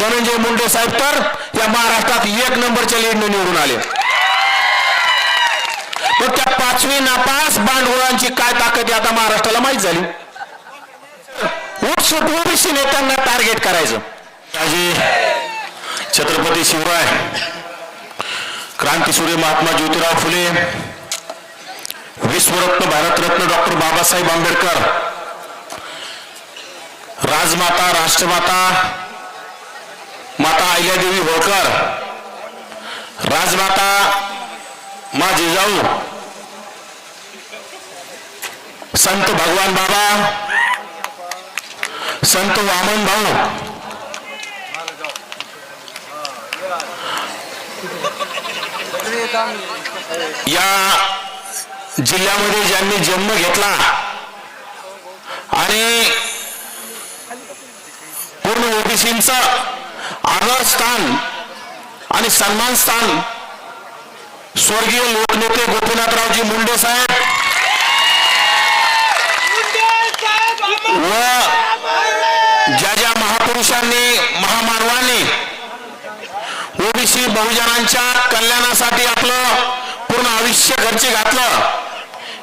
धनंजय मुंडे साहेब तर या महाराष्ट्रात एक नंबरच्या लीडने निवडून आले. पण त्या पाचवी नापास बांडगुळांची काय ताकद आता महाराष्ट्राला माहीत झाली. उठसूट ओबीसी नेत्यांना टार्गेट करायचं. छत्रपती शिवराय क्रांतीसूर्य महात्मा ज्योतिराव फुले विश्वरत्न भारतरत्न डॉक्टर बाबासाहेब आंबेडकर राजमाता राष्ट्रमाता माता अहिल्यादेवी होळकर. राजमाता मा जिजाऊ. संत भगवान बाबा. संत वामन भाऊ. या जिल्ह्यामध्ये ज्यांनी जन्म घेतला आणि पूर्ण ओबीसींचं आदर स्थान आणि सन्मान स्थान स्वर्गीय लोकनेते गोपीनाथरावजी मुंडे साहेब व ज्या ज्या महापुरुषांनी महामानवांनी ओबीसी बहुजनांच्या कल्याणासाठी आपलं पूर्ण आयुष्य घरचे घातलं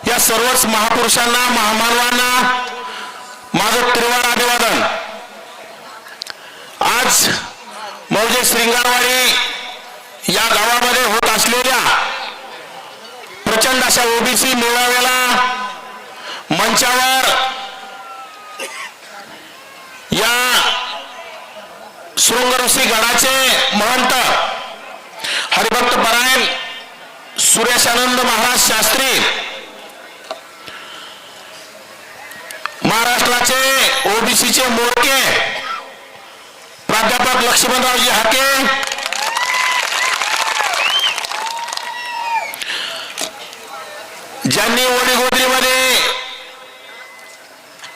या सर्वच महापुरुषांना महामानवांना माझं त्रिवार अभिवादन. आज म्हणजे मौजे श्रिंगारवाडी या गावामध्ये होत असलेल्या प्रचंड अशा ओबीसी मेळाव्याला मंचावर या शृंगऋषी गडाचे महंत हरिभक्त परायण सुरेशानंद महाराज शास्त्री महाराष्ट्राचे ओबीसीचे मोडके प्राध्यापक लक्ष्मणरावजी हाके ज्यांनी वडीगोदरीमध्ये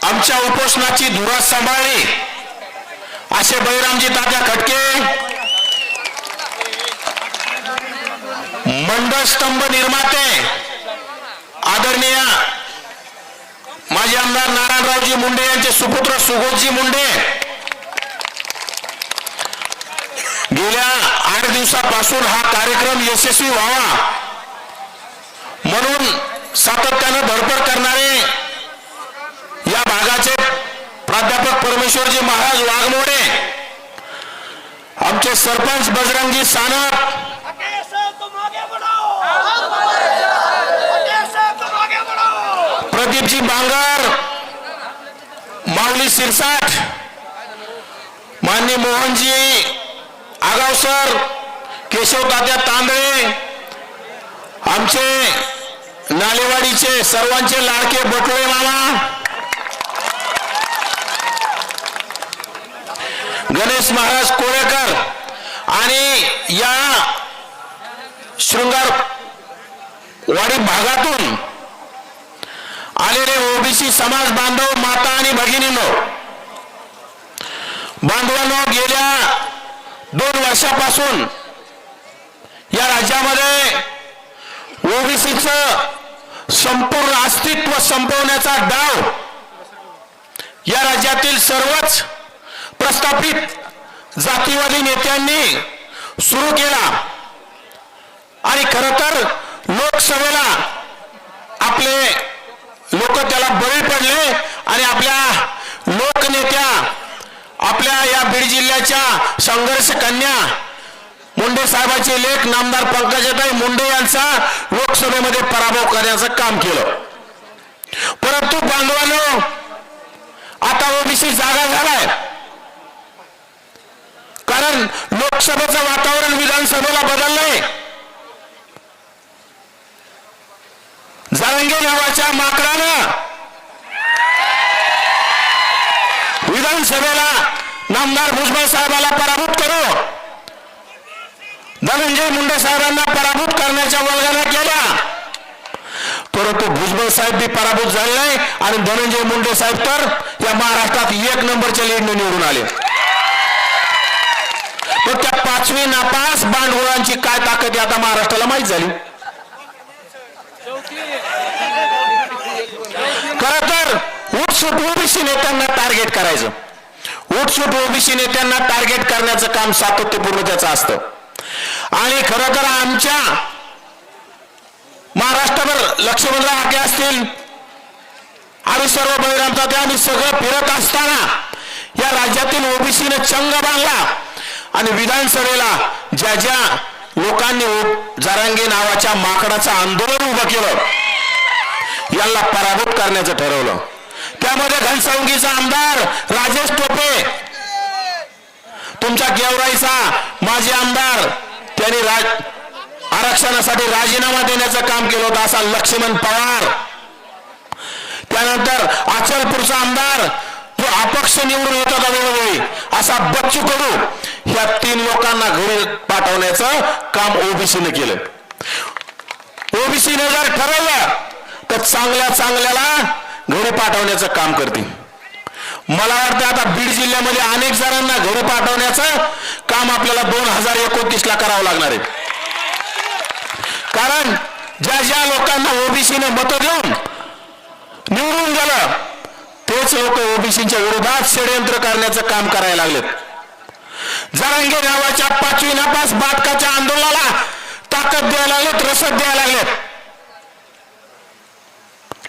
आमच्या उपोषणाची धुरा सांभाळली असे बळीरामजी तात्या खटके. मंडळस्तंभ निर्माते आदरणीय माजी आमदार नारायणरावजी मुंडे यांचे सुपुत्र सुबोधजी मुंडे गेल्या आठ दिवसापासून हा कार्यक्रम यशस्वी व्हावा. म्हणून सातत्यानं धडपड करणारे या भागाचे प्राध्यापक परमेश्वरजी महाराज वाघमोडे आमचे सरपंच बजरंगी सानप प्रदीपजी बांगर माऊली सिरसाट मान्य मोहनजी आगावसर केशव तात्या तांदळे आमचे नालेवाडीचे सर्वांचे लाडके बटोळे मामा गणेश महाराज कोळेकर आणि या शृंगार वाडी भागातून आलेले ओबीसी समाज बांधव माता आणि भगिनींनो बांधवांनो गेल्या दोन वर्षापासून या राज्यामध्ये ओबीसीच संपूर्ण अस्तित्व संपवण्याचा डाव या राज्यातील सर्वच प्रस्थापित जातीवादी नेत्यांनी सुरू केला. आणि खर तर लोकसभेला आपले लोक त्याला बळी पडले आणि आपल्या लोकनेत्या आपल्या या बीड जिल्ह्याच्या संघर्ष कन्या मुंडे साहेबांचे लेख नामदार पंकजाताई मुंडे यांचा लोकसभेमध्ये पराभव करण्याचं काम केलं. परंतु बांधवांनो आता ओबीसी जागा झालाय. कारण लोकसभेचं वातावरण विधानसभेला बदललंय. जारंगे नावाच्या माकडानं विधानसभेला नामदार भुजबळ साहेबाला पराभूत करू. धनंजय मुंडे साहेबांना पराभूत करण्याच्या वल्गना केल्या. परंतु भुजबळ साहेब बी पराभूत झाले नाही आणि धनंजय मुंडे साहेब तर या महाराष्ट्रात एक नंबरच्या लीडने निवडून आले. तर त्या पाचवी नापास बांडगुळांची काय ताकद आहे आता महाराष्ट्राला माहीत झाली. खर तर उठसूट ओबीसी नेत्यांना टार्गेट करायचं. उठसूट ओबीसी नेत्यांना टार्गेट करण्याचं काम सातत्यपूर्ण त्याचं असतं. आणि खरं तर आमच्या महाराष्ट्रभर लक्ष्मणराव हाके असतील आम्ही सर्व बळीरामचा ते आम्ही सगळं फिरत असताना या राज्यातील ओबीसीने चंग बांधला आणि विधानसभेला ज्या ज्या लोकांनी ओ- जरांगे नावाच्या माकडाचं आंदोलन उभं केलं यांना पराभूत करण्याचं ठरवलं. त्यामध्ये घनसावंगीचा आमदार राजेश टोपे. तुमच्या गेवराईचा माजी आमदार त्यांनी राज आरक्षणासाठी राजीनामा देण्याचं काम केलं होतं असा लक्ष्मण पवार. त्यानंतर अचलपूरचा आमदार जो अपक्ष निवडून होता वेळोवेळी? असा बच्चू कडू या तीन लोकांना घरी पाठवण्याचं काम ओबीसीने केलं. ओबीसीने जर ठरवलं तर चांगल्या चांगल्याला घरी पाठवण्याचं काम करते मला वाटतं आता बीड जिल्ह्यामध्ये अनेक जणांना घरी पाठवण्याचं काम आपल्याला दोन हजार एकोणतीस ला करावं लागणार आहे. कारण ज्या ज्या लोकांना ओबीसीने मतं देऊन निवडून गेलं तेच लोक ओबीसीच्या विरोधात षडयंत्र करण्याचं काम करायला लागलेत. जरांगे नावाच्या पाचवी नापास बाटकाच्या आंदोलनाला ताकद द्यायला लागलेत रसद द्यायला लागलेत.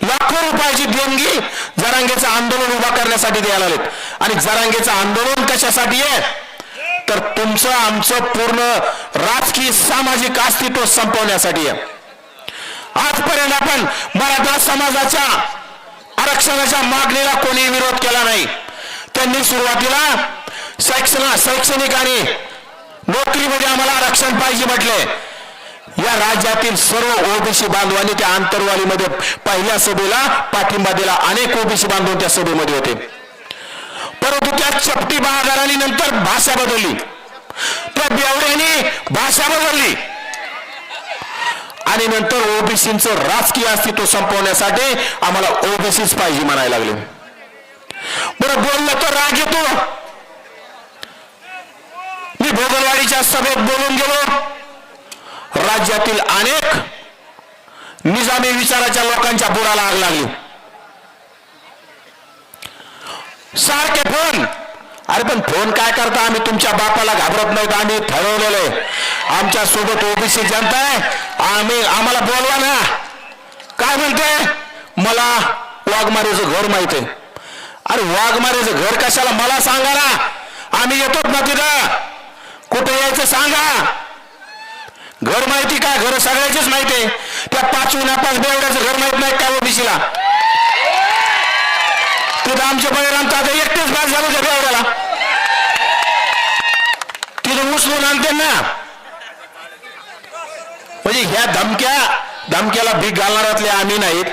लाखो रुपयाची देणगी जरांगेचं आंदोलन उभा करण्यासाठी द्यायला आलेत आणि जरांगेचं आंदोलन कशासाठी आहे? तर तुमचं आमचं पूर्ण राजकीय सामाजिक अस्तित्व संपवण्यासाठी आहे. आजपर्यंत आपण मराठा समाजाच्या आरक्षणाच्या मागणीला कोणी विरोध केला नाही. त्यांनी सुरुवातीला शैक्षण शैक्षणिक आणि नोकरीमध्ये आम्हाला आरक्षण पाहिजे म्हटले. या राज्यातील सर्व ओबीसी बांधवांनी त्या आंतरवालीमध्ये पहिल्या सभेला पाठिंबा दिला. अनेक ओबीसी बांधव त्या सभेमध्ये होते. परंतु त्या चपटी बहादरांनी नंतर भाषा बदलली. त्या बेवड्याने भाषा बदलली. आणि नंतर ओबीसीचं राजकीय अस्तित्व संपवण्यासाठी आम्हाला ओबीसीच पाहिजे म्हणायला लागले. बरं बोललं तर राग येतो. मी भोगलवाडीच्या सभेत बोलून गेलो. राज्यातील अनेक निजामी विचाराच्या लोकांच्या बुडाला आग लागली. सारखे फोन. अरे पण फोन काय करता आम्ही? तुमच्या बापाला घाबरत नाहीत. आम्ही ठरवलेलो आमच्यासोबत ओबीसी जनता आहे. आम्ही आम्हाला बोलवा ना. काय म्हणते? मला वाघमारेचं घर माहीत आहे. अरे वाघमारेचं घर कशाला? मला सांगा ना. आम्ही येतोच ना तिथं. कुठे यायचं सांगा. घर माहिती काय? घर सगळ्याचीच माहिती आहे. त्या पाचवी नापास बेवड्याचं घर माहीत नाही का ओबीसीला? तिथं आमचे बळीराम आता एकटेच बाज झालं त्या बेवड्याला तिथं उचलून आणते ना. म्हणजे ह्या धमक्या धमक्याला भीक घालणाऱ्यातले आम्ही नाहीत.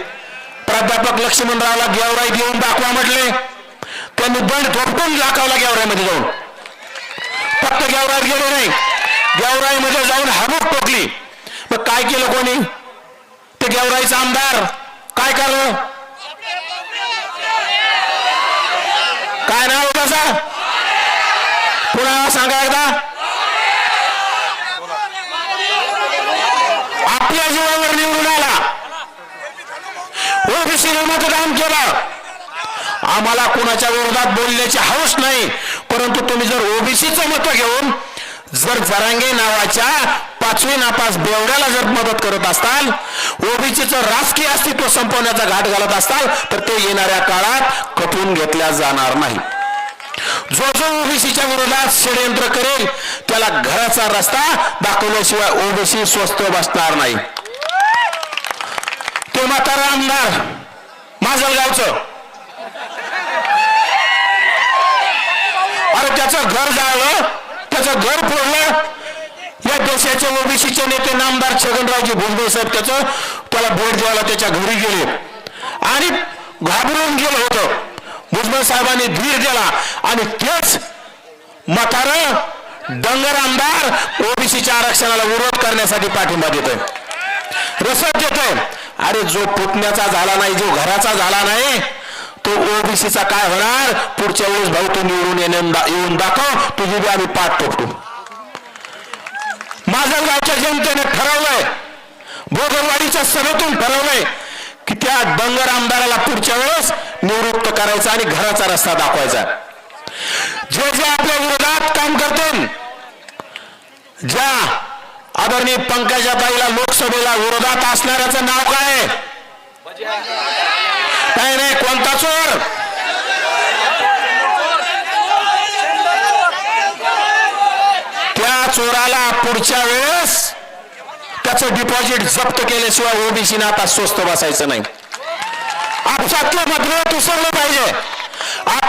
प्राध्यापक लक्ष्मणरावला गेवराई देऊन दाखवा म्हटले. त्यांनी दंड थोपटून दाखवला गेवराईमध्ये जाऊन. फक्त गेवराईत गेले नाही. गेवराईमध्ये जाऊन हाबूक टोकली. मग काय केलं कोणी? ते गेवराईचा आमदार. काय करलं? काय नाव होतं पुन्हा सांगा एकदा. आपल्या जीवावर निवडून आला. ओबीसीने मतदान केलं. आम्हाला कोणाच्या विरोधात बोलण्याची हौस नाही. परंतु तुम्ही जर ओबीसीचं मत घेऊन जर जरांगे नावाच्या पाचवी नापास बेवड्याला जर मदत करत असताल ओबीसीचं राजकीय अस्तित्व संपवण्याचा घाट घालत असताल तर ते येणाऱ्या काळात खपून घेतल्या जाणार नाही जो जो ओबीसीच्या विरोधात षडयंत्र करेल त्याला घराचा रस्ता दाखवल्याशिवाय ओबीसी स्वस्त बसणार नाही. ते म्हातारा आमदार माजलगावचं. अरे त्याचं घर जाळलं त्याचं घर फोडलं या देशाचे ओबीसीचे नेते नामदार छगनरावजी भुजबळ साहेब त्याचं त्याला भेट द्यायला त्याच्या घरी गेले. आणि घाबरून गेलं होतं. भुजबळ साहेबांनी धीर दिला. आणि तेच मतार डंगर आमदार ओबीसीच्या आरक्षणाला विरोध करण्यासाठी पाठिंबा देतोय. रसद देतोय. अरे जो पुतण्याचा झाला नाही जो घराचा झाला नाही तो ओबीसीचा काय होणार? पुढच्या वेळेस भाऊ तू निवडून येऊन येऊन दाखव. तुझी बी आम्ही पाठ ठोकतो गावच्या जनतेने ठरवलंय भोगरवाडीच्या सभेतून ठरवलंय की त्या डंगर आमदाराला पुढच्या वेळेस निवृत्त करायचा आणि घराचा रस्ता दाखवायचा. जे जे आपल्या विरोधात काम करतील ज्या आदरणीय पंकजाताईला लोकसभेला विरोधात असणाऱ्याचं नाव काय? आहे? कोणता चोर त्या चोराला पुढच्या वेळेस त्याचं डिपॉझिट जप्त केल्याशिवाय ओबीसी आता स्वस्त बसायचं नाही. आपसातलं मतभेद उसरलं पाहिजे. आप